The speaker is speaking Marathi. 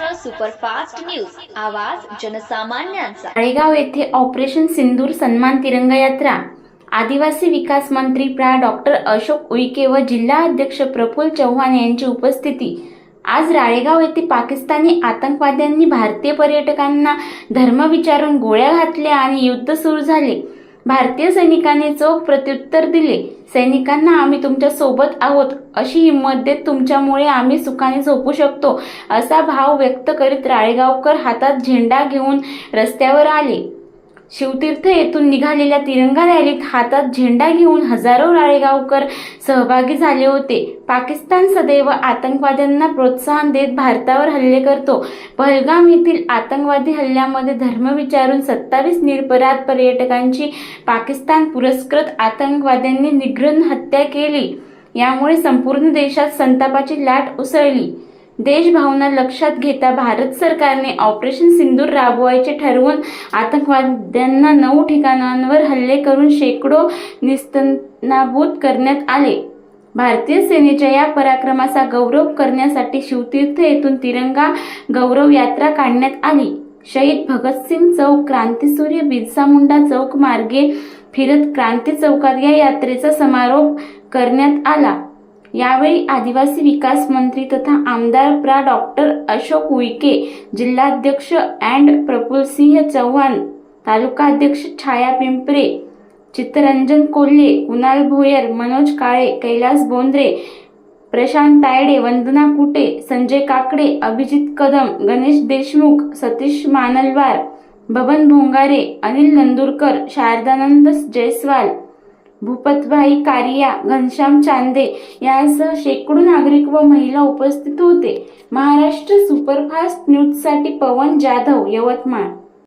Superfast news. आवाज जनसामान्यांचा. तळेगाव येथे ऑपरेशन सिंदूर सन्मान तिरंगा यात्रा आदिवासी विकास मंत्री प्रा. डॉक्टर अशोक उईके व जिल्हा अध्यक्ष प्रफुल्ल चव्हाण यांची उपस्थिती. आज राळेगाव येथे पाकिस्तानी आतंकवाद्यांनी भारतीय पर्यटकांना धर्म विचारून गोळ्या घातल्या आणि युद्ध सुरू झाले. भारतीय सैनिकांनी चोख प्रत्युत्तर दिले. सैनिकांना आम्ही तुमच्यासोबत आहोत. अशी हिंमत देत तुमच्यामुळे आम्ही सुखाने झोपू शकतो असा भाव व्यक्त करीत राळेगावकर हातात झेंडा घेऊन रस्त्यावर आले. शिवतीर्थ येथून निघालेल्या तिरंगा रॅलीत हातात झेंडा घेऊन हजारो राळेगावकर सहभागी झाले होते. पाकिस्तान सदैव आतंकवाद्यांना प्रोत्साहन देत भारतावर हल्ले करतो. पहलगाम येथील आतंकवादी हल्ल्यामध्ये धर्म विचारून सत्तावीस निरपराध पर्यटकांची पाकिस्तान पुरस्कृत आतंकवाद्यांनी निघृण हत्या केली. यामुळे संपूर्ण देशात संतापाची लाट उसळली. देशभावना लक्षात घेता भारत सरकारने ऑपरेशन सिंदूर राबवायचे ठरवून आतंकवाद्यांना नऊ ठिकाणांवर हल्ले करून शेकडो निस्तनाभूत करण्यात आले. भारतीय सेनेच्या या पराक्रमाचा गौरव करण्यासाठी शिवतीर्थ येथून तिरंगा गौरव यात्रा काढण्यात आली. शहीद भगतसिंग चौक क्रांतीसूर्य बिरसा मुंडा चौक मार्गे फिरत क्रांती चौकात या यात्रेचा समारोप करण्यात आला. यावेळी आदिवासी विकास मंत्री तथा आमदार प्रा. डॉक्टर अशोक उईके जिल्हाध्यक्ष अँड प्रफुल्लसिंह चव्हाण तालुकाध्यक्ष छाया पिंपरे चित्तरंजन कोल्हे कुणाल भोयर मनोज काळे कैलास बोंद्रे प्रशांत तायडे वंदना कुटे संजय काकडे अभिजित कदम गणेश देशमुख सतीश मानलवार बबन भोंगारे अनिल नंदुरकर शारदानंद जयस्वाल भूपतभाई कारिया घनश्याम चांदे यांसह शेकडो नागरिक व महिला उपस्थित होते. महाराष्ट्र सुपरफास्ट न्यूजसाठी पवन जाधव यवतमाळ.